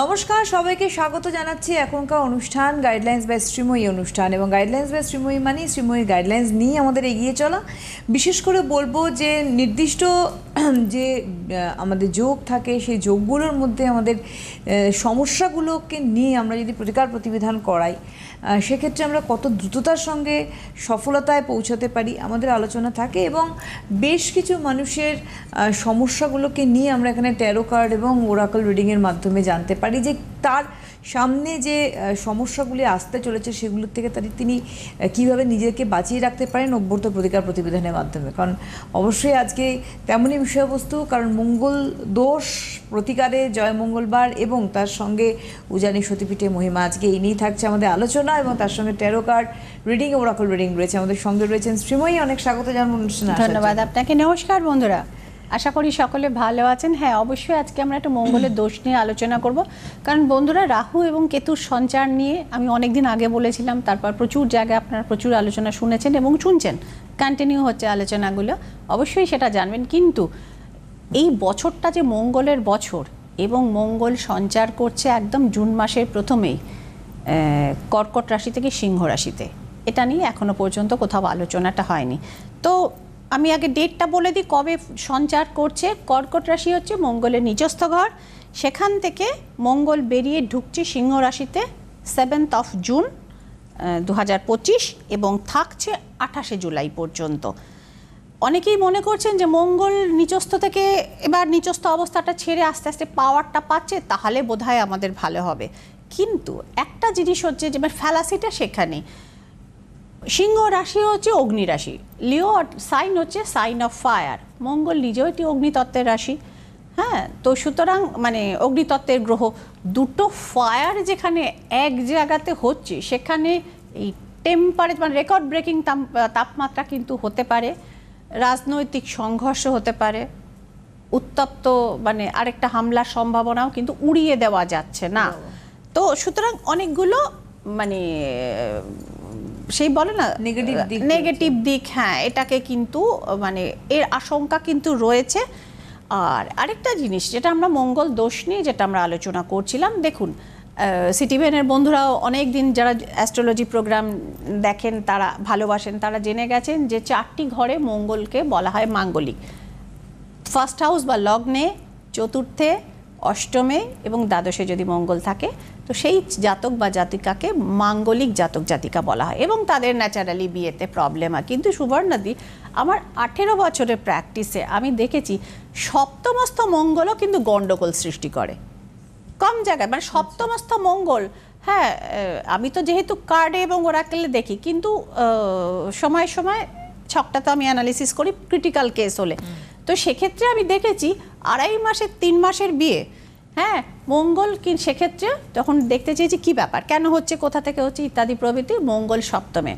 নমস্কার, সবাইকে স্বাগত জানাচ্ছি এখনকার অনুষ্ঠান গাইডলাইন্স বাই শ্রীময়ী অনুষ্ঠান এবং গাইডলাইন্স বাই শ্রীময়ী মানে শ্রীময়ী গাইডলাইন্স নিয়ে আমাদের এগিয়ে চলা। বিশেষ করে বলব যে নির্দিষ্ট যে আমাদের যোগ থাকে, সেই যোগগুলোর মধ্যে আমাদের সমস্যাগুলোকে নিয়ে আমরা যদি প্রতিকার প্রতিবিধান করাই সেক্ষেত্রে আমরা কত দ্রুততার সঙ্গে সফলতায় পৌঁছাতে পারি আমাদের আলোচনা থাকে এবং বেশ কিছু মানুষের সমস্যাগুলোকে নিয়ে আমরা এখানে ট্যারো কার্ড এবং ওরাকল রিডিংয়ের মাধ্যমে জানতে পারি যে তার সামনে যে সমস্যাগুলি আসতে চলেছে সেগুলোর থেকে তার তিনি কীভাবে নিজেকে বাঁচিয়ে রাখতে পারেন অভ্যর্থ প্রতিকার প্রতিবেদনের মাধ্যমে। কারণ অবশ্যই আজকে তেমনই বিষয়বস্তু কারণ মঙ্গল দোষ প্রতিকারে জয় মঙ্গলবার এবং তার সঙ্গে উজানি সতীপীঠে মহিমা আজকে এই নিয়েই থাকছে আমাদের আলোচনা এবং তার সঙ্গে tarot card reading oracle reading রয়েছে। আমাদের সঙ্গে রয়েছেন শ্রীময়ী অনেক স্বাগত জানাব অনুষ্ঠানে। ধন্যবাদ আপনাকে। নমস্কার বন্ধুরা। আশা করি সকলে ভালো আছেন। হ্যাঁ অবশ্যই আজকে আমরা একটা মঙ্গলের দোষ নিয়ে আলোচনা করব। কারণ বন্ধুরা, রাহু এবং কেতুর সঞ্চার নিয়ে আমি অনেক দিন আগে বলেছিলাম, তারপর প্রচুর জায়গায় আপনারা প্রচুর আলোচনা শুনেছেন এবং শুনছেন। কন্টিনিউ হচ্ছে আলোচনাগুলো, অবশ্যই সেটা জানবেন। কিন্তু এই বছরটা যে মঙ্গলের বছর এবং মঙ্গল সঞ্চার করছে একদম জুন মাসের প্রথমেই কর্কট রাশি থেকে সিংহ রাশিতে, এটা নিয়ে এখনও পর্যন্ত কোথাও আলোচনাটা হয়নি। তো আমি আগে ডেটটা বলে দিই, কবে সঞ্চার করছে। কর্কট রাশি হচ্ছে মঙ্গলের নিজস্থ ঘর। সেখান থেকে মঙ্গল বেরিয়ে ঢুকছে সিংহ রাশিতে সেভেন্থ অফ জুন দু হাজার পঁচিশ এবং থাকছে আঠাশে জুলাই পর্যন্ত। অনেকেই মনে করছেন যে মঙ্গল নিচস্থ থেকে এবার নিচস্থ অবস্থাটা ছেড়ে আস্তে আস্তে পাওয়ারটা পাচ্ছে, তাহলে বোধহয় আমাদের ভালো হবে। কিন্তু একটা জিনিস হচ্ছে যে ফ্যালাসিটা সেখানে সিংহ রাশি হচ্ছে অগ্নি রাশি। লিও সাইন হচ্ছে সাইন অফ ফায়ার। মঙ্গল নিজেও একটি অগ্নিতত্ত্বের রাশি। হ্যাঁ তো সুতরাং মানে অগ্নিতত্ত্বের গ্রহ দুটো ফায়ার যেখানে এক জায়গাতে হচ্ছে সেখানে এই টেম্পারেচার মানে রেকর্ড ব্রেকিং তাপমাত্রা কিন্তু হতে পারে রাজনৈতিক সংঘর্ষ হতে পারে উত্তপ্ত মানে আরেকটা হামলার সম্ভাবনাও কিন্তু উড়িয়ে দেওয়া যাচ্ছে না। তো সুতরাং অনেকগুলো মানে সেই বলে না Negative দিক নেগেটিভ দিক হ্যাঁ এটাকে কিন্তু মানে এর আশঙ্কা কিন্তু রয়েছে। আর আরেকটা জিনিস যেটা আমরা মঙ্গল দোষ নিয়ে যেটা আমরা আলোচনা করছিলাম দেখুন সিটিভেনের বন্ধুরাও অনেক দিন যারা অ্যাস্ট্রোলজি প্রোগ্রাম দেখেন তারা ভালোবাসেন তারা জেনে গেছেন যে চারটি ঘরে মঙ্গলকে বলা হয় মাঙ্গলিক। ফার্স্ট হাউস বা লগ্নে চতুর্থে অষ্টমে এবং দ্বাদশে যদি মঙ্গল থাকে তো সেই জাতক বা জাতিকাকে মাঙ্গলিক জাতক জাতিকা বলা হয়। এবং তাদের ন্যাচারালি বিয়েতে প্রবলেম হয়। কিন্তু সুবর্ণাদি আমার আঠেরো বছরের প্র্যাকটিসে আমি দেখেছি সপ্তমস্ত মঙ্গলও কিন্তু গণ্ডগোল সৃষ্টি করে। কম জায়গায় মানে সপ্তমস্ত মঙ্গল হ্যাঁ আমি তো যেহেতু কার্ডে এবং ওরাকেলে দেখি কিন্তু সময় সময় ছকটা তো আমি অ্যানালিসিস করি ক্রিটিক্যাল কেস হলে। তো সেক্ষেত্রে আমি দেখেছি আড়াই মাসের তিন মাসের বিয়ে হ্যাঁ মঙ্গল কি সেক্ষেত্রে তখন দেখতে চেয়েছি কি ব্যাপার? কেন হচ্ছে, কোথা থেকে হচ্ছে ইত্যাদি প্রভৃতি মঙ্গল সপ্তমে।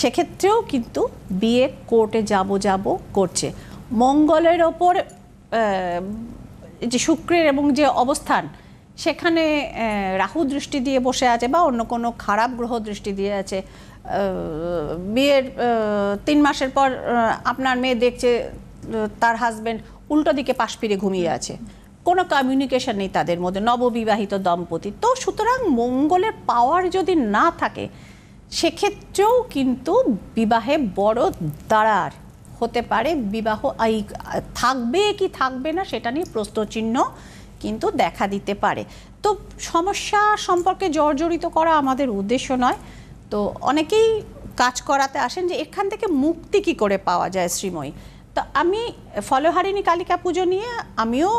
সেক্ষেত্রেও কিন্তু বিয়ে কোর্টে যাব যাব করছে। মঙ্গলের ওপর যে শুক্রের এবং যে অবস্থান, সেখানে রাহু দৃষ্টি দিয়ে বসে আছে বা অন্য কোনো খারাপ গ্রহ দৃষ্টি দিয়ে আছে। বিয়ের তিন মাসের পর আপনার মেয়ে দেখছে তার হাজবেন্ড উল্টো দিকে পাশ ফিরে ঘুমিয়ে আছে। কোনো কমিউনিকেশন নেই তাদের মধ্যে, নববিবাহিত দম্পতি। তো সুতরাং মঙ্গলের পাওয়ার যদি না থাকে, সেক্ষেত্রেও কিন্তু বিবাহে বড় দাঁড়ার হতে পারে। বিবাহ এই থাকবে কি থাকবে না সেটা নিয়ে প্রশ্নচিহ্ন কিন্তু দেখা দিতে পারে। তো সমস্যা সম্পর্কে জর্জরিত করা আমাদের উদ্দেশ্য নয়। তো অনেকেই কাজ করাতে আসেন যে এখান থেকে মুক্তি কি করে পাওয়া যায় শ্রীময়ী? তো আমি ফলহারিণী কালিকা পুজো নিয়ে আমিও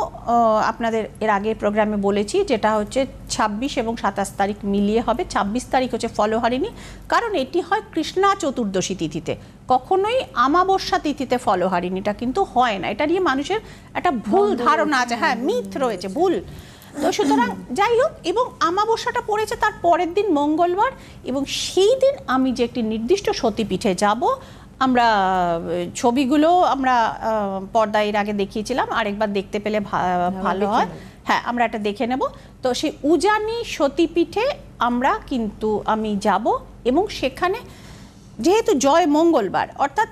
আপনাদের এর আগের প্রোগ্রামে বলেছি যেটা হচ্ছে ছাব্বিশ এবং সাতাশ তারিখ মিলিয়ে হবে। ছাব্বিশ তারিখ হচ্ছে ফলহারিণী কারণ এটি হয় কৃষ্ণা চতুর্দশী তিথিতে। কখনোই আমাবস্যা তিথিতে ফলহারিণীটা কিন্তু হয় না। এটা নিয়ে মানুষের একটা ভুল ধারণা আছে। হ্যাঁ মিথ রয়েছে ভুল। তো সুতরাং যাই হোক এবং আমাবস্যাটা পড়েছে তার পরের দিন মঙ্গলবার এবং সেই দিন আমি যে একটি নির্দিষ্ট সতীপীঠে যাব আমরা ছবিগুলো আমরা পর্দায় এর আগে দেখিয়েছিলাম। আরেকবার দেখতে পেলে ভালো হয়। হ্যাঁ আমরা এটা দেখে নেব। তো সেই উজানি সতীপীঠে আমরা কিন্তু আমি যাব এবং সেখানে যেহেতু জয় মঙ্গলবার অর্থাৎ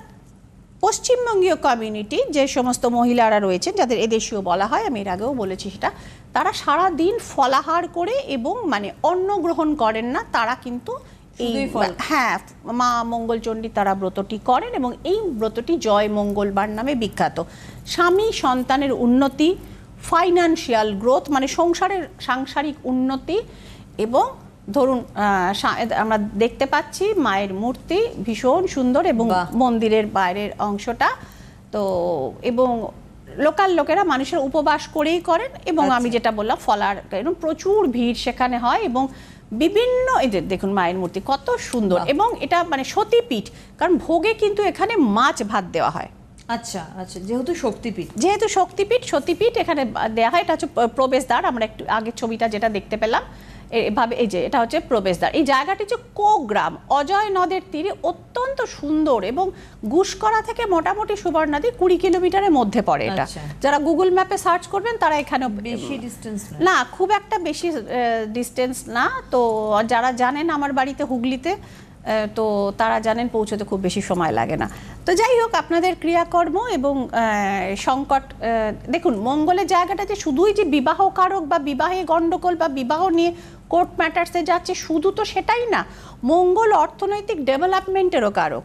পশ্চিমবঙ্গীয় কমিউনিটি যে সমস্ত মহিলারা রয়েছেন যাদের এদেশীয় বলা হয় আমি এর আগেও বলেছি সেটা তারা সারা দিন ফলাহার করে এবং মানে অন্ন গ্রহণ করেন না তারা কিন্তু। হ্যাঁ মা মঙ্গলচণ্ডী তারা ব্রতটি করেন এবং এই ব্রতটি জয় মঙ্গলবার নামে বিখ্যাত। স্বামী সন্তানের উন্নতি ফাইনান্সিয়াল গ্রোথ মানে সংসারের সাংসারিক উন্নতি এবং ধরুন আমরা দেখতে পাচ্ছি মায়ের মূর্তি ভীষণ সুন্দর এবং মন্দিরের বাইরের অংশটা। তো এবং লোকাল লোকেরা মানুষের উপবাস করেই করেন এবং আমি আচ্ছা। যেটা বললাম ফলার প্রচুর ভিড় সেখানে হয় এবং বিভিন্ন এদের যে দেখুন মায়ের মূর্তি কত সুন্দর এবং এটা মানে সতীপীঠ কারণ ভোগে কিন্তু এখানে মাছ ভাত দেওয়া হয়। আচ্ছা আচ্ছা যেহেতু শক্তিপীঠ। যেহেতু শক্তিপীঠ সতীপীঠ এখানে দেওয়া হয় এটা হচ্ছে প্রবেশদ্বার আমরা একটু আগের ছবিটা যেটা দেখতে পেলাম। এভাবে এই যে এটা হচ্ছে প্রবেশদ্বার। এই জায়গাটি হচ্ছে কোগ্রাম। অজয় নদের তীরে অত্যন্ত সুন্দর এবং গুসকরা থেকে মোটামুটি সুবর্ণাদি কুড়ি কিলোমিটারের মধ্যে পড়ে এটা। আচ্ছা। যারা গুগল ম্যাপে সার্চ করবেন তারা এখানে বেশি ডিস্টেন্স না। খুব একটা বেশি ডিস্টেন্স না। তো যারা জানেন আমার বাড়িতে হুগলিতে তো তারা জানেন পৌঁছতে খুব বেশি সময় লাগে না। তো যাই হোক, আপনাদের ক্রিয়াকর্ম এবং সংকট দেখুন, মঙ্গলের জায়গাটা যে শুধুই যে বিবাহ কারক বা বিবাহে গণ্ডগোল বা বিবাহ নিয়ে কোর্ট ম্যাটার্সে যাচ্ছে, শুধু তো সেটাই না, মঙ্গল অর্থনৈতিক ডেভেলপমেন্টেরও কারক,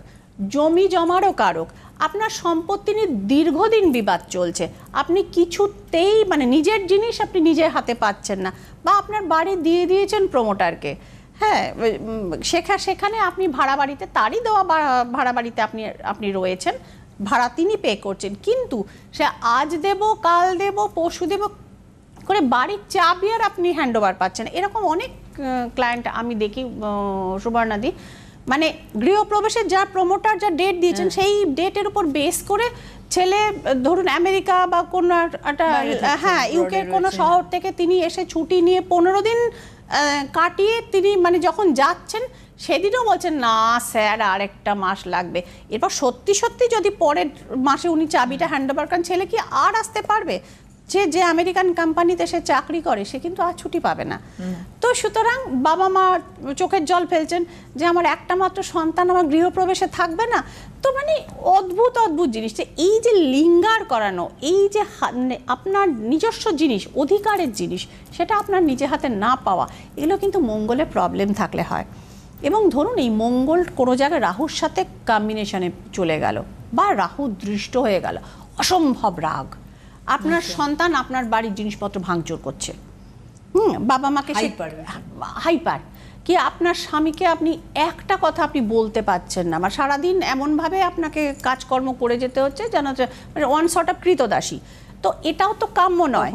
জমি জমারও কারক, আপনার সম্পত্তি নিয়ে দীর্ঘদিন বিবাদ চলছে। আপনি কিছুতেই মানে নিজের জিনিস আপনি নিজের হাতে পাচ্ছেন না, বা আপনার বাড়ি দিয়ে দিয়েছেন প্রমোটারকে হ্যাঁ সেখা সেখানে আপনি ভাড়া বাড়িতে তারই দেওয়া ভাড়া বাড়িতে আপনি আপনি রয়েছেন। ভাড়া তিনি পে করছেন। কিন্তু সে আজ দেব কাল দেব পরশু দেব করে বাড়ির চাবি আর আপনি হ্যান্ড ওভার পাচ্ছেন। এরকম অনেক ক্লায়েন্ট আমি দেখি সুবর্ণাদি। মানে গৃহপ্রবেশের যা প্রমোটার যা ডেট দিয়েছেন সেই ডেটের উপর বেস করে ছেলে ধরুন আমেরিকা বা কোনো একটা হ্যাঁ ইউকের কোনো শহর থেকে তিনি এসে ছুটি নিয়ে পনেরো দিন কাটিয়ে তিনি মানে যখন যাচ্ছেন সেদিনও বলছেন না স্যার আর একটা মাস লাগবে। এরপর সত্যি সত্যি যদি পরের মাসে উনি চাবিটা হ্যান্ড ওভার করেন ছেলে কি আর আসতে পারবে? যে যে আমেরিকান কোম্পানিতে সে চাকরি করে সে কিন্তু আর ছুটি পাবে না। তো সুতরাং বাবা মা চোখের জল ফেলছেন যে আমার একটা মাত্র সন্তান আমার গৃহপ্রবেশে থাকবে না। তো মানে অদ্ভুত অদ্ভুত জিনিস যে এই যে লিঙ্গার করানো এই যে আপনার নিজস্ব জিনিস অধিকারের জিনিস সেটা আপনার নিজে হাতে না পাওয়া এগুলো কিন্তু মঙ্গলে প্রবলেম থাকলে হয়। এবং ধরুন এই মঙ্গল কোনো জায়গায় রাহুর সাথে কম্বিনেশনে চলে গেল বা রাহু দৃষ্ট হয়ে গেল অসম্ভব রাগ। আপনার সন্তান আপনার বাড়ির জিনিসপত্র ভাঙচুর করছে। হুম বাবা মাকে হাইপার। কি আপনার স্বামীকে আপনি একটা কথা আপনি বলতে পারছেন না। বা সারাদিন এমনভাবে আপনাকে কাজকর্ম করে যেতে হচ্ছে যেন মানে ওয়ান শর্ট অফ কৃতদাসী। তো এটাও তো কাম্য নয়।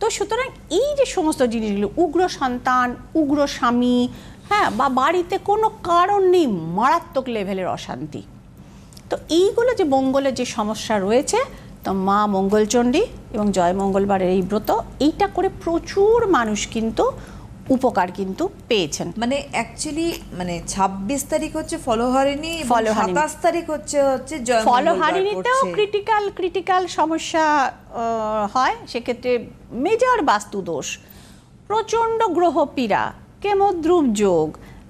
তো সুতরাং এই যে সমস্ত জিনিসগুলো উগ্র সন্তান উগ্র স্বামী হ্যাঁ বা বাড়িতে কোনো কারণ নেই মারাত্মক লেভেলের অশান্তি। তো এইগুলো যে মঙ্গলের যে সমস্যা রয়েছে তো মা মঙ্গলচণ্ডী এবং জয় মঙ্গলবারের এই ব্রত এইটা করে প্রচুর মানুষ কিন্তু উপকার কিন্তু পেয়েছেন মানে অ্যাকচুয়ালি মানে ছাব্বিশ তারিখ হচ্ছে ফলহারিণী। সাতাশ তারিখ হচ্ছে হচ্ছে জয় ফলহারিণীতেও ক্রিটিক্যাল ক্রিটিক্যাল সমস্যা হয় সেক্ষেত্রে মেজর বাস্তু দোষ প্রচণ্ড গ্রহ পীড়া কেমদ্রুম যোগ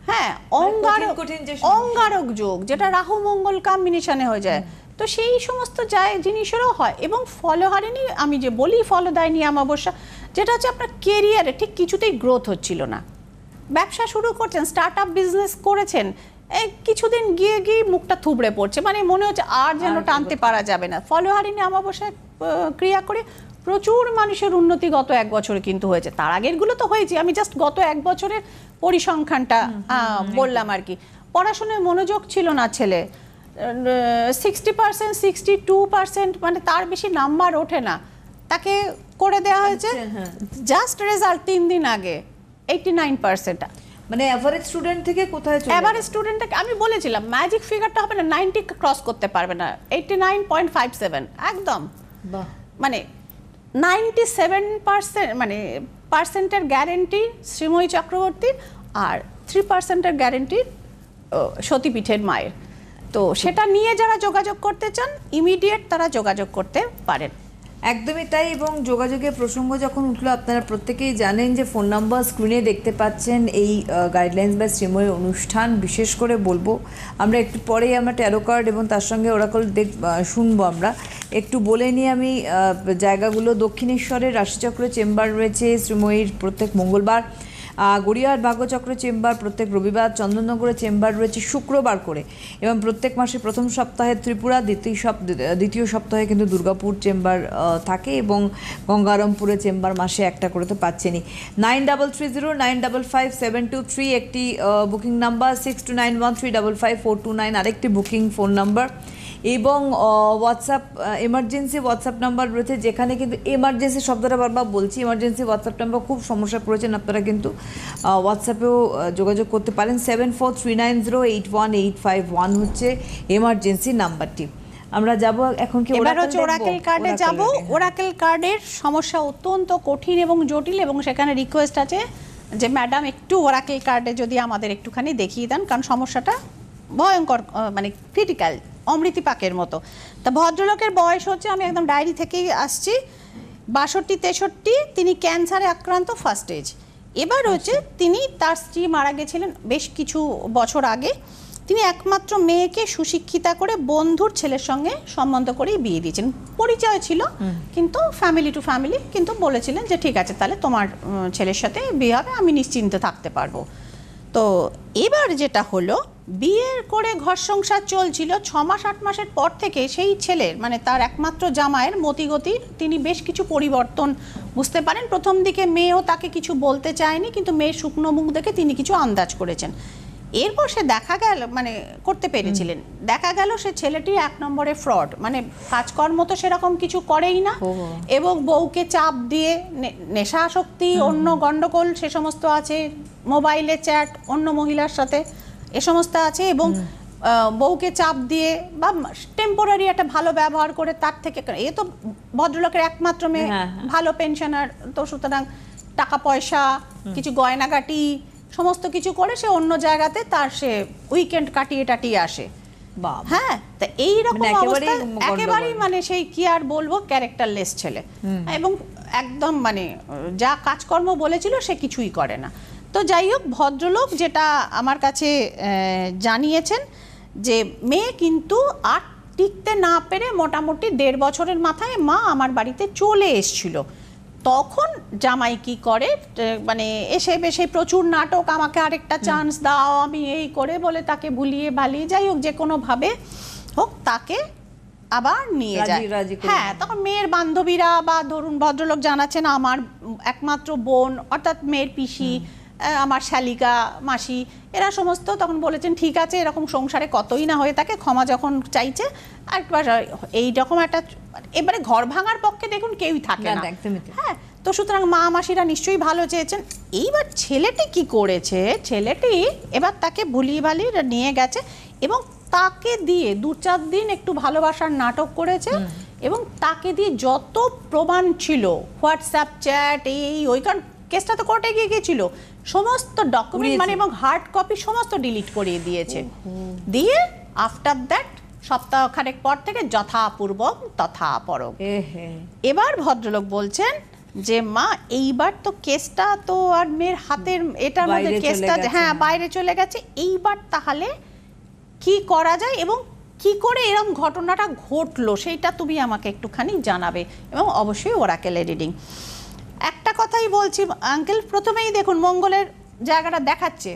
হ্যাঁ অঙ্গারক মানে সমস্যা। অঙ্গারক যোগ যেটা রাহু মঙ্গল কম্বিনেশনে হয়ে যায় তো সেই সমস্ত যায় জিনিসেরও হয়। এবং ফলহারিণী আমি যে বলি ফলদায়নী অমাবস্যা যেটা হচ্ছে আপনার কেরিয়ারে ঠিক কিছুতেই গ্রোথ হচ্ছিল না। ব্যবসা শুরু করছেন স্টার্ট আপ বিজনেস করেছেন এই কিছুদিন গিয়ে গিয়ে মুখটা থুবড়ে পড়ছে। মানে মনে হচ্ছে আর যেন টানতে পারা যাবে না। ফলহারিণী অমাবস্যা ক্রিয়া করে প্রচুর মানুষের উন্নতি গত এক বছরে কিন্তু হয়েছে। তার আগেরগুলো তো হয়েছে আমি জাস্ট গত এক বছরের পরিসংখ্যানটা বললাম আর কি। পড়াশোনায় মনোযোগ ছিল না ছেলে। Sixty percent sixty two percent মানে তার বেশি নাম্বার ওঠে না। তাকে করে দেওয়া হয়েছে। আচ্ছা, হ্যাঁ। জাস্ট রেজাল্ট তিন দিন আগে এইটি নাইন পার্সেন্ট মানে অ্যাভারেজ স্টুডেন্ট থেকে কোথায় চলে এবারে স্টুডেন্টটাকে আমি বলেছিলাম ম্যাজিক ফিগারটা হবে না নাইনটি ক্রস করতে পারবে না। Eighty nine point five seven একদম। বাহ। মানে নাইনটি সেভেন পার্সেন্ট মানে পার্সেন্টের গ্যারেন্টি শ্রীময়ী চক্রবর্তীর আর থ্রি পার্সেন্টের গ্যারেন্টি সতীপীঠের মায়ের। তো সেটা নিয়ে যারা যোগাযোগ করতে চান ইমিডিয়েট তারা যোগাযোগ করতে পারেন। একদমই তাই এবং যোগাযোগের প্রসঙ্গ যখন উঠল, আপনারা প্রত্যেকেই জানেন যে ফোন নাম্বার স্ক্রিনে দেখতে পাচ্ছেন এই গাইডলাইন্স বা শ্রীময় অনুষ্ঠান। বিশেষ করে বলব, আমরা একটু পরেই আমরা ট্যারো কার্ড এবং তার সঙ্গে ওরাকল দেখ শুনব আমরা। একটু বলে নিয়ে আমি জায়গাগুলো। দক্ষিণেশ্বরের রাশিচক্র চেম্বার রয়েছে, শ্রীময়ীর প্রত্যেক মঙ্গলবার। গড়িয়াহাট ভাগ্যচক্র চেম্বার প্রত্যেক রবিবার, চন্দননগরে চেম্বার রয়েছে শুক্রবার করে। এবং প্রত্যেক মাসে প্রথম সপ্তাহে ত্রিপুরা, দ্বিতীয় দ্বিতীয় সপ্তাহে কিন্তু দুর্গাপুর চেম্বার থাকে এবং গঙ্গারামপুরে চেম্বার মাসে একটা করে তো পাচ্ছেনই। Nine double three zero, nine double five seven two three, একটি booking number, six two nine one three double five four two nine, আরেকটি বুকিং ফোন নাম্বার। এবং হোয়াটসঅ্যাপ এমার্জেন্সি হোয়াটসঅ্যাপ নাম্বার রয়েছে যেখানে কিন্তু এমার্জেন্সি শব্দটা বারবার বলছি। এমার্জেন্সি হোয়াটসঅ্যাপ নাম্বার খুব সমস্যা পড়েছেন আপনারা কিন্তু হোয়াটসঅ্যাপেও যোগাযোগ করতে পারেন। Seven four three nine zero eight one eight five one হচ্ছে এমার্জেন্সি নাম্বারটি আমরা যাব এখন কি এবার হচ্ছে ওরাকেল কার্ডে যাব। ওরাকেল কার্ডের সমস্যা অত্যন্ত কঠিন এবং জটিল এবং সেখানে রিকোয়েস্ট আছে যে ম্যাডাম একটু ওরাকেল কার্ডে যদি আমাদের একটুখানি দেখিয়ে দেন কারণ সমস্যাটা ভয়ঙ্কর মানে ক্রিটিক্যাল অমৃতি পাকের মতো। তা ভদ্রলোকের বয়স হচ্ছে আমি একদম ডায়েরি থেকেই আসছি বাষট্টি তেষট্টি তিনি ক্যান্সারে আক্রান্ত ফার্স্ট এজ এবার হচ্ছে তিনি তার স্ত্রী মারা গেছিলেন বেশ কিছু বছর আগে। তিনি একমাত্র মেয়েকে সুশিক্ষিতা করে বন্ধুর ছেলের সঙ্গে সম্বন্ধ করেই বিয়ে দিয়েছেন। পরিচয় ছিল কিন্তু ফ্যামিলি টু ফ্যামিলি কিন্তু বলেছিলেন যে ঠিক আছে তাহলে তোমার ছেলের সাথে বিয়ে হবে আমি নিশ্চিন্ত থাকতে পারব। তো এবার যেটা হলো বিয়ের করে ঘর সংসার চলছিল ছ মাস আট মাসের পর থেকে সেই ছেলের মানে তার একমাত্র জামায়ের মতিগতির তিনি বেশ কিছু পরিবর্তন বুঝতে পারেন। প্রথম দিকে মেয়েও তাকে কিছু বলতে চায়নি কিন্তু মেয়ের শুকনো মুখ দেখে তিনি কিছু আন্দাজ করেছেন। এরপর সে দেখা গেল মানে করতে পেরেছিলেন। দেখা গেল সে ছেলেটি এক নম্বরে ফ্রড মানে কাজকর্ম তো সেরকম কিছু করেই না। এবং বউকে চাপ দিয়ে নে- নেশাসক্তি অন্য গন্ডগোল সে সমস্ত আছে মোবাইলে চ্যাট অন্য মহিলার সাথে। এ সমস্ত আছে এবং বউকে চাপ দিয়ে বা টেম্পোরারি একটা ভালো ব্যবহার করে তার থেকে এ তো ভদ্রলোকের একমাত্র মেয়ে হ্যাঁ, হ্যাঁ। ভালো পেনশনার তো সুতরাং টাকা পয়সা কিছু গয়নাগাটি সমস্ত কিছু করে সে অন্য জায়গাতে তার সে উইকেন্ড কাটিয়ে টাটিয়ে আসে। হ্যাঁ তা এইরকম মানে অবস্থা একেবারেই মানে সেই কি আর বলব ক্যারেক্টারলেস ছেলে। এবং একদম মানে যা কাজকর্ম বলেছিল সে কিছুই করে না। তো যাই হোক ভদ্রলোক যেটা আমার কাছে জানিয়েছেন যে মেয়ে কিন্তু আর টিকতে না পেরে মোটামুটি দেড় বছরের মাথায় মা আমার বাড়িতে চলে এসছিল। তখন জামাই কি করে মানে এসে বেশে প্রচুর নাটক আমাকে আরেকটা চান্স দাও আমি এই করে বলে তাকে ভুলিয়ে ভালিয়ে যাই হোক যে কোনোভাবে হোক তাকে আবার নিয়ে যায়। হ্যাঁ তখন মেয়ের বান্ধবীরা বা ধরুন ভদ্রলোক জানাচ্ছেন আমার একমাত্র বোন অর্থাৎ মেয়ের পিসি আমার শালিকা মাসি এরা সমস্ত তখন বলেছেন ঠিক আছে এরকম সংসারে কতই না হয়ে থাকে ক্ষমা যখন চাইছে আর একবার এই রকম একটা এবারে ঘর ভাঙার পক্ষে দেখুন কেউই থাকে না। হ্যাঁ তো সুতরাং মা মাসিরা নিশ্চয়ই ভালো চেয়েছেন। এইবার ছেলেটি কি করেছে ছেলেটি এবার তাকে ভুলিয়ে ভালিয়ে নিয়ে গেছে এবং তাকে দিয়ে দু চার দিন একটু ভালোবাসার নাটক করেছে এবং তাকে দিয়ে যত প্রমাণ ছিল হোয়াটসঅ্যাপ চ্যাট এই ওই কারণ কেসটা তো কোর্টে গিয়ে গিয়েছিল সমস্ত ডকুমেন্ট মানে এবং হার্ড কপি সমস্ত ডিলিট করিয়ে দিয়েছে। দিয়ে আফটার দ্যাট সপ্তাহখানেক পর থেকে যথাপূর্বক তথা পরক এবার ভদ্রলোক বলছেন যে মা এইবার তো কেসটা তো আর মেয়ের হাতের এটার মধ্যে কেসটা হ্যাঁ হ্যাঁ। বাইরে চলে গেছে। এইবার তাহলে কি করা যায় এবং কি করে এরকম ঘটনাটা ঘটলো সেইটা তুমি আমাকে একটুখানি জানাবে এবং অবশ্যই ওরাকেলে রিডিং একটা কথাই বলছি আঙ্কেল প্রথমেই দেখুন মঙ্গলের জায়গাটা দেখাচ্ছে।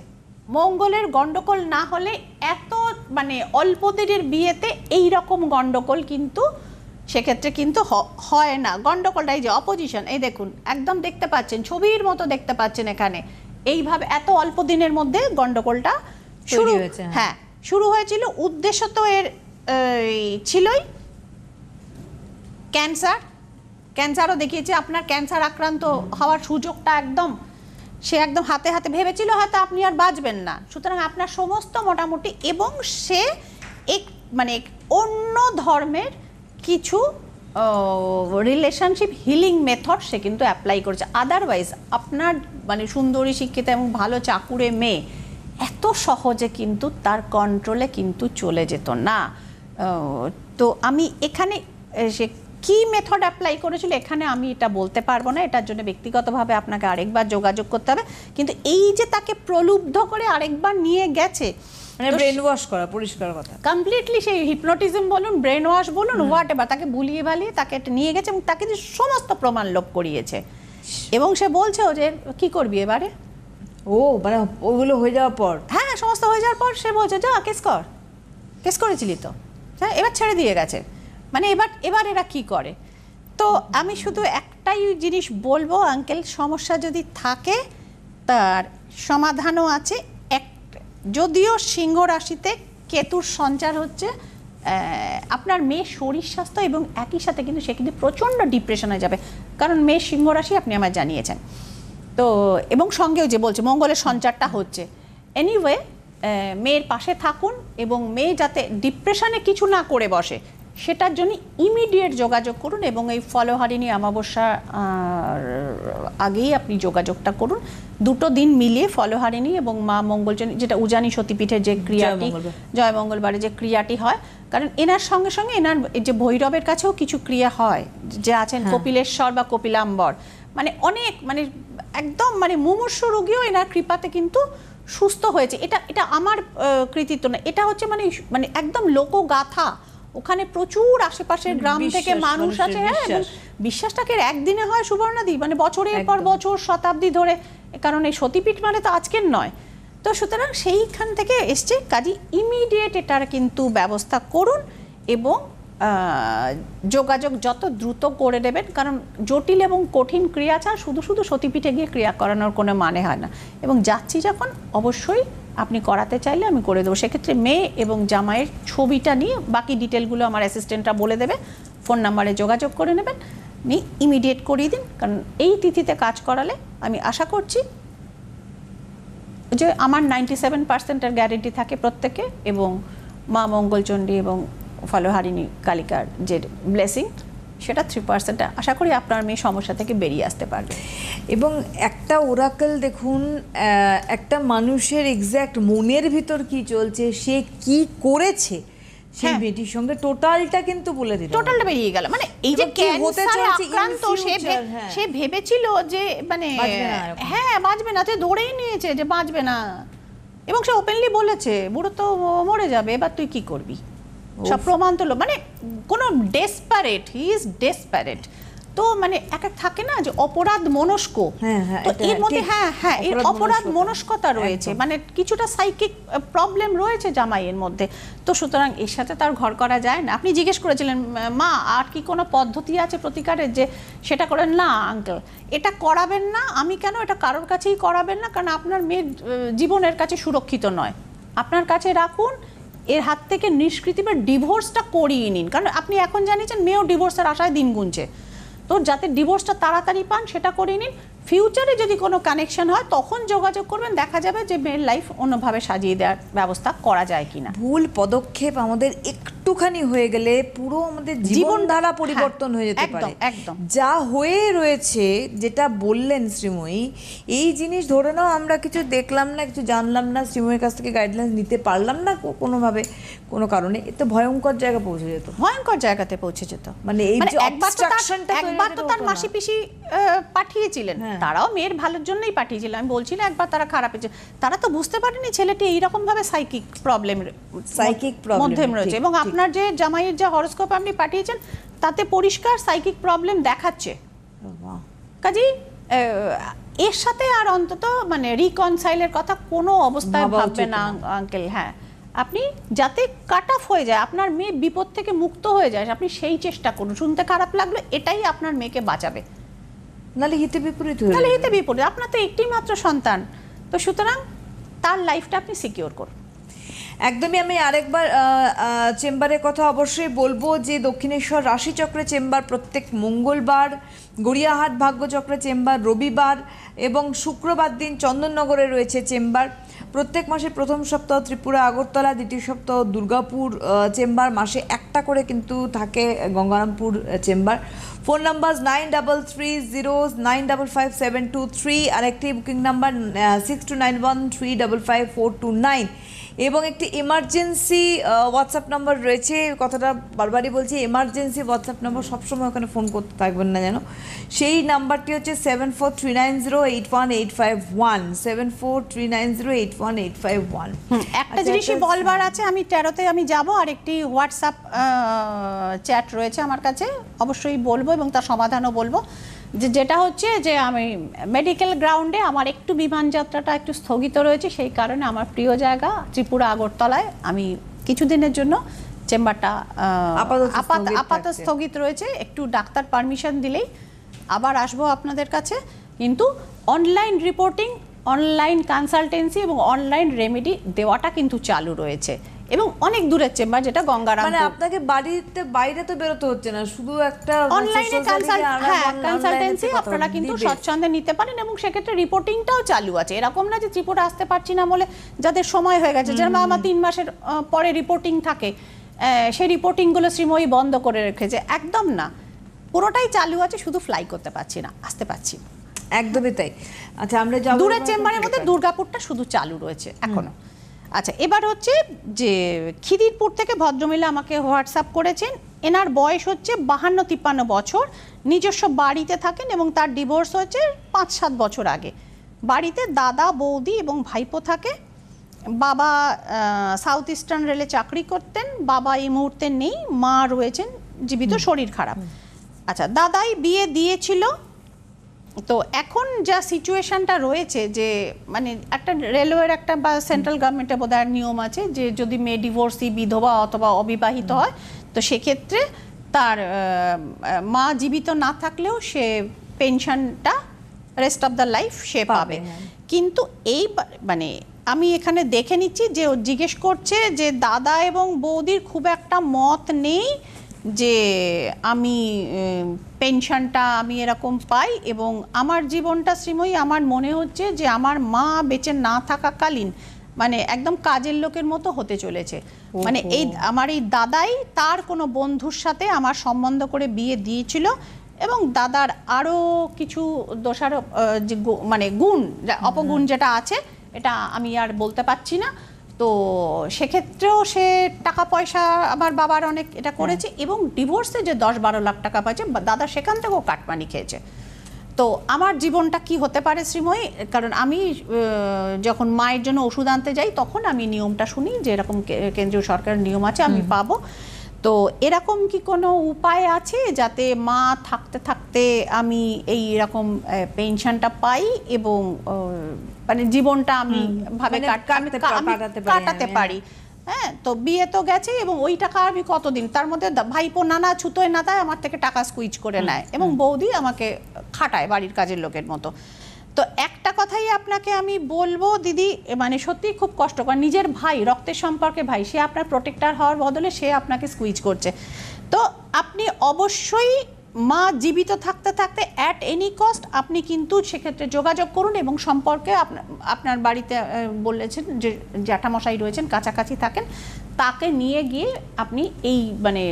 মঙ্গলের গন্ডগোল না হলে এত মানে অল্প দিনের বিয়েতে এই রকম গন্ডগোল কিন্তু সেক্ষেত্রে কিন্তু হয় না। গন্ডগোলটা এই যে অপোজিশন এই দেখুন একদম দেখতে পাচ্ছেন ছবির মতো দেখতে পাচ্ছেন এখানে। এইভাবে এত অল্প দিনের মধ্যে গন্ডগোলটা শুরু হয়েছে, হ্যাঁ। হ্যাঁ শুরু হয়েছিল উদ্দেশ্য তো এর ছিলই। ক্যান্সার ক্যান্সারও দেখিয়েছে, আপনার ক্যান্সার আক্রান্ত হওয়ার সুযোগটা একদম, সে একদম হাতে হাতে ভেবেছিল হয়তো আপনি আর বাঁচবেন না। সুতরাং আপনার সমস্ত মোটামুটি এবং সে এক মানে অন্য ধর্মের কিছু রিলেশনশিপ হিলিং মেথড সে কিন্তু অ্যাপ্লাই করেছে। আদারওয়াইজ আপনার মানে সুন্দরী, শিক্ষিত এবং ভালো চাকুরে মেয়ে এত সহজে কিন্তু তার কন্ট্রোলে কিন্তু চলে যেত না। তো আমি এখানে সে কি মেথড অ্যাপ্লাই করেছিল এখানে আমি এটা বলতে পারব না এটার জন্য ব্যক্তিগতভাবে আপনাকে আরেকবার যোগাযোগ করতে হবে। কিন্তু এই যে তাকে প্রলুব্ধ করে আরেকবার নিয়ে গেছে মানে ব্রেন ওয়াশ করা পরিষ্কার কথা। কমপ্লিটলি সেই হিপনোটিজম বলুন ব্রেন ওয়াশ বলুন হোয়াট এভার তাকে ভুলিয়ে ভালিয়ে তাকে নিয়ে গেছে এবং তাকে যে সমস্ত প্রমাণ লোপ করিয়েছে। এবং সে বলছেও যে কি করবি এবারে? ও মানে ওগুলো হয়ে যাওয়ার পর? হ্যাঁ সমস্ত হয়ে যাওয়ার পর সে বলছে যা কেস কর। কেস করেছিলি তো। হ্যাঁ এবার ছেড়ে দিয়ে গেছে। মানে এবার এবার এরা কি করে? তো আমি শুধু একটাই জিনিস বলব, আঙ্কেল, সমস্যা যদি থাকে, তার সমাধানও আছে। এক, যদিও সিংহ রাশিতে কেতুর সঞ্চার হচ্ছে আপনার মেয়ে শরীর স্বাস্থ্য এবং একই সাথে কিন্তু সে কিন্তু প্রচণ্ড ডিপ্রেশনে যাবে। কারণ মেয়ে সিংহ রাশি আপনি আমায় জানিয়েছেন। তো, এবং সঙ্গেও যে বলছে, মঙ্গলের সঞ্চারটা হচ্ছে। এনিওয়ে মেয়ের পাশে থাকুন এবং মেয়ে যাতে ডিপ্রেশনে কিছু না করে বসে সেটার জন্য ইমিডিয়েট যোগাযোগ করুন এবং এই ফলহারিণী অমাবস্যা আগেই আপনি যোগাযোগটা করুন। দুটো দিন মিলিয়ে ফলহারিণী এবং মা মঙ্গলচনী যেটা উজানি সতীপীঠের যে ক্রিয়াটি। জয় মঙ্গলবারে যে ক্রিয়াটি হয় কারণ এনার সঙ্গে সঙ্গে এনার যে ভৈরবের কাছেও কিছু ক্রিয়া হয়। যে আছেন হ্যাঁ। কপিলেশ্বর বা কপিলাম্বর। মানে অনেক মানে একদম মানে মুমূর্ষু রোগীও এনার কৃপাতে কিন্তু সুস্থ হয়েছে। এটা এটা আমার কৃতিত্ব না। এটা হচ্ছে মানে মানে একদম লোকগাথা। ওখানে প্রচুর আশেপাশের গ্রাম থেকে মানুষ আছে হ্যাঁ বিশ্বাসটাকে একদিনে হয় সুবর্ণাদি মানে বছরের পর বছর শতাব্দী ধরে কারণ এই সতীপীঠ মানে তো আজকের নয়। তো সুতরাং সেইখান থেকে এসছে কাজী ইমিডিয়েট এটার কিন্তু ব্যবস্থা করুন এবং যোগাযোগ যত দ্রুত করে দেবেন কারণ জটিল এবং কঠিন ক্রিয়া ছাড়া শুধু শুধু সতীপীঠে গিয়ে ক্রিয়া করানোর কোনো মানে হয় না। এবং যাচ্ছি যখন অবশ্যই আপনি করাতে চাইলে আমি করে দেবো। সেক্ষেত্রে মেয়ে এবং জামাইয়ের ছবিটা নিয়ে বাকি ডিটেলগুলো আমার অ্যাসিস্ট্যান্টরা বলে দেবে। ফোন নাম্বারে যোগাযোগ করে নেবেন। আপনি ইমিডিয়েট করিয়ে দিন। কারণ এই তিথিতে কাজ করালে আমি আশা করছি যে আমার নাইনটি সেভেন পার্সেন্টের গ্যারেন্টি থাকে প্রত্যেকে এবং মা মঙ্গলচণ্ডী এবং ফলহারিণী কালিকার যে ব্লেসিং সেটা থ্রি পার্সেন্ট আশা করি আপনার মেয়ে সমস্যা থেকে বেরিয়ে আসতে পারবে এবং একটা ওরাকেল দেখুন একটা মানুষের এক্স্যাক্ট মনের ভিতর কি চলছে সে কি করেছে সেই হ্যাঁ। মেয়েটির সঙ্গে টোটালটা কিন্তু বলে দিল টোটালটা বেরিয়ে গেল মানে এই যে কি হতে ক্যান্সারে চলেছে আক্রান্ত সে হ্যাঁ। সে ভেবেছিল যে মানে। হ্যাঁ বাঁচবে না তুই ধরেই নিয়েছে যে বাঁচবে না এবং সে ওপেনলি বলেছে বুড়ো তো মরে যাবে এবার তুই কি করবি সব প্রমাণ তো মানে কোনো ডেসপারেট হি ইজ ডেসপারেট তো মানে এক এক থাকে না যে অপরাধ মনস্ক। হ্যাঁ, হ্যাঁ, তো এর মধ্যে হ্যাঁ হ্যাঁ এর অপরাধ। মনস্কতা রয়েছে। মানে কিছুটা সাইকিক প্রবলেম রয়েছে জামাইয়ের মধ্যে। তো সুতরাং এর সাথে তার ঘর করা যায় না। আপনি জিজ্ঞেস করেছিলেন মা আর কি কোনো পদ্ধতি আছে প্রতিকারের যে সেটা করেন? না আঙ্কেল এটা করাবেন না। আমি কেন এটা কারোর কাছেই করাবেন না? কারণ আপনার মেয়ের জীবনের কাছে সুরক্ষিত নয়। আপনার কাছে রাখুন এর হাত থেকে নিষ্কৃতি বা ডিভোর্সটা করিয়ে নিন। কারণ আপনি এখন জানিয়েছেন মেয়েও ডিভোর্সের আশায় দিন গুনছে। তো যাতে ডিভোর্সটা তাড়াতাড়ি পান, সেটা করিয়ে নিন। ফিউচারে যদি কোনো কানেকশন হয় তখন যোগাযোগ করবেন দেখা যাবে যে মেয়ের লাইফ অন্যভাবে সাজিয়ে দেওয়ার ব্যবস্থা করা যায় কিনা ভুল পদক্ষেপ আমাদের একটুখানি হয়ে গেলে পুরো আমাদের জীবনধারা হ্যাঁ, পরিবর্তন হয়ে যেতে পারে একদম। যা হয়ে রয়েছে যেটা বললেন শ্রীময়ী এই জিনিস ধরে নাও আমরা কিছু দেখলাম না কিছু জানলাম না শ্রীময়ীর কাছ থেকে গাইডলাইন্স নিতে পারলাম না কোনোভাবে কোনো কারণে এ তো ভয়ঙ্কর জায়গা পৌঁছে যেত ভয়ঙ্কর জায়গাতে পৌঁছে যেত মানে এই যে একবার তো তার-। মাসি পিসি পাঠিয়েছিলেন হ্যাঁ। তারাও মেয়ের ভালোর জন্যই পাঠিয়েছিল। আমি বলছি না একবার তারা খারাপ হয়েছে তারা তো বুঝতে পারেনি ছেলেটি এইরকম ভাবে সাইকিক প্রবলেম problem, মধ্যে রয়েছে। এবং আপনার যে জামাইয়ের যে হরস্কোপ আপনি পাঠিয়েছেন তাতে পরিষ্কার সাইকিক প্রবলেম দেখাচ্ছে। কাজেই আহ, এর সাথে আর অন্তত মানে রিকনসাইলের কথা কোনো অবস্থায় ভাবা ভাববে না না। আঙ্কেল হ্যাঁ। আপনি যাতে কাট অফ হয়ে যায় আপনার মেয়ে বিপদ থেকে মুক্ত হয়ে যায় আপনি সেই চেষ্টা করুন। শুনতে খারাপ লাগল এটাই আপনার মেয়েকে বাঁচাবে। নাহলে হিতে বিপরীত হয়ে হিতে। বিপরীত। আপনার তো একটি মাত্র সন্তান। তো সুতরাং তার লাইফটা আপনি সিকিওর করুন। একদমই আমি আরেকবার চেম্বারের কথা অবশ্যই বলব যে দক্ষিণেশ্বর রাশিচক্রে চেম্বার প্রত্যেক মঙ্গলবার গড়িয়াহাট ভাগ্যচক্রে চেম্বার রবিবার এবং শুক্রবার দিন চন্দননগরে রয়েছে চেম্বার। প্রত্যেক মাসে প্রথম সপ্তাহ ত্রিপুরা, আগরতলা, দ্বিতীয় সপ্তাহ দুর্গাপুর চেম্বার, মাসে একটা করে কিন্তু থাকে Gangarampur chamber. Phone number nine double three zero nine double five seven two three আর একটি booking number six two nine one three double five four two nine এবং একটি এমার্জেন্সি হোয়াটসঅ্যাপ নাম্বার রয়েছে। কথাটা বারবারই বলছি এমার্জেন্সি হোয়াটসঅ্যাপ নাম্বার সবসময় ওখানে phone করতে থাকবেন না যেন। সেই নাম্বারটি হচ্ছে seven four three nine zero eight one eight five one seven four three nine zero eight one eight five one একটা জিনিসই বলবার আছে আমি তেরোতে আমি যাব আর একটি হোয়াটসঅ্যাপ চ্যাট রয়েছে আমার কাছে অবশ্যই বলব এবং তার সমাধানও বলব। যে যেটা হচ্ছে যে আমি মেডিকেল গ্রাউন্ডে আমার একটু বিমান যাত্রাটা একটু স্থগিত রয়েছে সেই কারণে আমার প্রিয় জায়গা ত্রিপুরা আগরতলায় আমি কিছুদিনের জন্য চেম্বারটা আপাত। স্থগিত রয়েছে। একটু ডাক্তার পারমিশন দিলেই আবার আসব আপনাদের কাছে। কিন্তু অনলাইন রিপোর্টিং অনলাইন কনসালটেন্সি এবং অনলাইন রেমেডি দেওয়াটা কিন্তু চালু রয়েছে। এবং অনেক দূরের চেম্বার যেটা গঙ্গারাম মানে আপনাকে বাড়িতে বাইরে তো বেরোতে হচ্ছে না শুধু একটা অনলাইনে social হ্যাঁ কনসালটেন্সি আপনারা কিন্তু। স্বচ্ছন্দে নিতে পারেন এবং সেক্ষেত্রে রিপোর্টিংটাও চালু আছে। এরকম না যে ত্রিপুরা আসতে পারছি না বলে যাদের সময় হয়ে গেছে যেরকম আমার তিন মাসের পরে রিপোর্টিং থাকে সেই রিপোর্টিংগুলো শ্রীময়ী বন্ধ করে রেখেছে একদম না। পুরোটাই চালু আছে শুধু ফ্লাই করতে পারছি না আসতে পারছি একদমই তাই। আচ্ছা আমরা দূরের চেম্বারের মধ্যে দুর্গাপুরটা শুধু চালু রয়েছে এখনও। আচ্ছা এবার হচ্ছে যে খিদিরপুর থেকে ভদ্রমিলা আমাকে হোয়াটসঅ্যাপ করেছেন। এনার বয়স হচ্ছে বাহান্ন তিপ্পান্ন বছর নিজস্ব বাড়িতে থাকেন এবং তার ডিভোর্স হচ্ছে পাঁচ সাত বছর আগে। বাড়িতে দাদা বৌদি এবং ভাইপো থাকে। বাবা সাউথ ইস্টার্ন রেলে চাকরি করতেন। বাবা এই মুহূর্তে নেই মা রয়েছেন জীবিত শরীর খারাপ। আচ্ছা দাদাই বিয়ে দিয়েছিল। তো এখন যা সিচুয়েশনটা রয়েছে যে মানে একটা রেলওয়ের একটা বা সেন্ট্রাল গভর্নমেন্টের বোধহয় নিয়ম আছে যে যদি মেয়ে ডিভোর্সি বিধবা অথবা অবিবাহিত হয় তো সেক্ষেত্রে তার মা জীবিত না থাকলেও সে পেনশনটা রেস্ট অফ দ্য লাইফ সে পাবে, পাবে হ্যাঁ। কিন্তু এই মানে আমি এখানে দেখে নিচ্ছি যে ও জিজ্ঞেস করছে যে দাদা এবং বৌদির খুব একটা মত নেই যে আমি পেনশনটা আমি এরকম পাই এবং আমার জীবনটা শ্রীময়ী আমার মনে হচ্ছে যে আমার মা বেঁচে না থাকাকালীন মানে একদম কাজের লোকের মতো হতে চলেছে। মানে এই আমার এই দাদাই তার কোনো বন্ধুর সাথে আমার সম্বন্ধ করে বিয়ে দিয়েছিল এবং দাদার আরও কিছু দোষারোপ মানে গুণ অপগুণ যেটা আছে এটা আমি আর বলতে পারছি না। তো সেক্ষেত্রেও সে টাকা পয়সা আমার বাবার অনেক এটা করেছে এবং ডিভোর্সে যে দশ বারো লাখ টাকা পাচ্ছে দাদা সেখান থেকেও কাটমানি খেয়েছে। তো আমার জীবনটা কি হতে পারে শ্রীময়ী? কারণ আমি যখন মায়ের জন্য ওষুধ আনতে যাই তখন আমি নিয়মটা শুনি যে এরকম কেন্দ্রীয় সরকারের নিয়ম আছে আমি পাবো। তো এরকম কি কোনো উপায় আছে যাতে মা থাকতে থাকতে আমি এই রকম পেনশনটা পাই এবং মানে জীবনটা আমি ভাবে মানে কাটতে পারি হ্যাঁ তো বিয়ে তো গেছে এবং ওই টাকা আমি কতদিন? তার মধ্যে ভাইপো নানা ছুতোয় না আমার থেকে টাকা স্কুইচ করে নেয় এবং বৌদি আমাকে খাটায় বাড়ির কাজের লোকের মতো। তো একটা কথাই আপনাকে আমি বলব দিদি মানে সত্যিই খুব কষ্টকর নিজের ভাই রক্তের সম্পর্কে ভাই সে আপনার প্রোটেক্টার হওয়ার বদলে সে আপনাকে স্কুইচ করছে। তো আপনি অবশ্যই মা জীবিত থাকতে থাকতে অ্যাট এনি কস্ট আপনি কিন্তু সেক্ষেত্রে যোগাযোগ করুন এবং সম্পর্কে আপনার বাড়িতে বলেছেন যে জ্যাঠামশাই রয়েছেন কাছাকাছি থাকেন তাকে নিয়ে গিয়ে আপনি এই মানে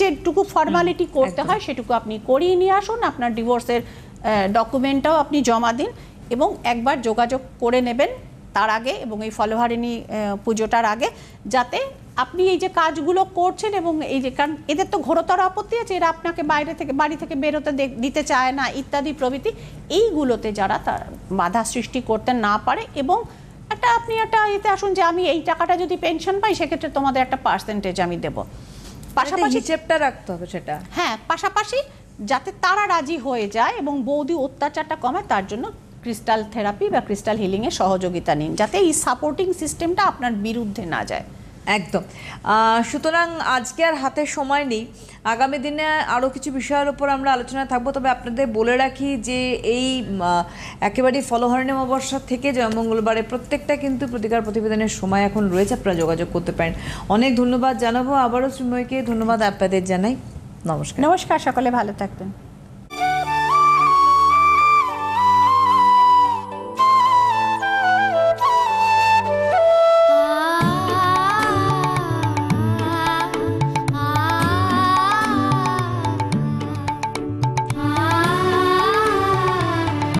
যেটুকু ফর্মালিটি করতে হয় সেটুকু আপনি করিয়ে নিয়ে আসুন আপনার ডিভোর্সের ডকুমেন্টটাও আপনি জমা দিন এবং একবার যোগাযোগ করে নেবেন। তার আগে এবং এই ফলোহারিণী পুজোটার আগে যাতে আপনি এই যে কাজগুলো করছেন এবং এই যে কারণ এদের তো ঘোরতর আপত্তি আছে এরা আপনাকে বাইরে থেকে বাড়ি থেকে বেরোতে দিতে চায় না ইত্যাদি প্রভৃতি। এইগুলোতে যারা তার বাধা সৃষ্টি করতে না পারে এবং একটা আপনি একটা এতে আসুন যে আমি এই টাকাটা যদি পেনশন পাই সেক্ষেত্রে তোমাদের একটা পার্সেন্টেজ আমি দেবো। পাশাপাশি হিসেবটা রাখতে হবে সেটা। হ্যাঁ পাশাপাশি যাতে তারা রাজি হয়ে যায় এবং বৌদি অত্যাচারটা কমে তার জন্য ক্রিস্টাল থেরাপি বা ক্রিস্টাল হিলিংয়ের সহযোগিতা নিন যাতে এই সাপোর্টিং সিস্টেমটা আপনার বিরুদ্ধে না যায়। একদম। সুতরাং আজকে আর হাতে সময় নেই। আগামী দিনে আরও কিছু বিষয়ের উপর আমরা আলোচনায় থাকব। তবে আপনাদের বলে রাখি যে এই একেবারেই ফলহরণী অমাবস্যা থেকে জয় মঙ্গলবারে প্রত্যেকটা কিন্তু প্রতিকার প্রতিবেদনের সময় এখন রয়েছে। আপনারা যোগাযোগ করতে পারেন। অনেক ধন্যবাদ জানাব। আবারও শ্রীময়কে ধন্যবাদ আপনাদের জানাই। নমস্কার। নমস্কার সকলে ভালো থাকবেন।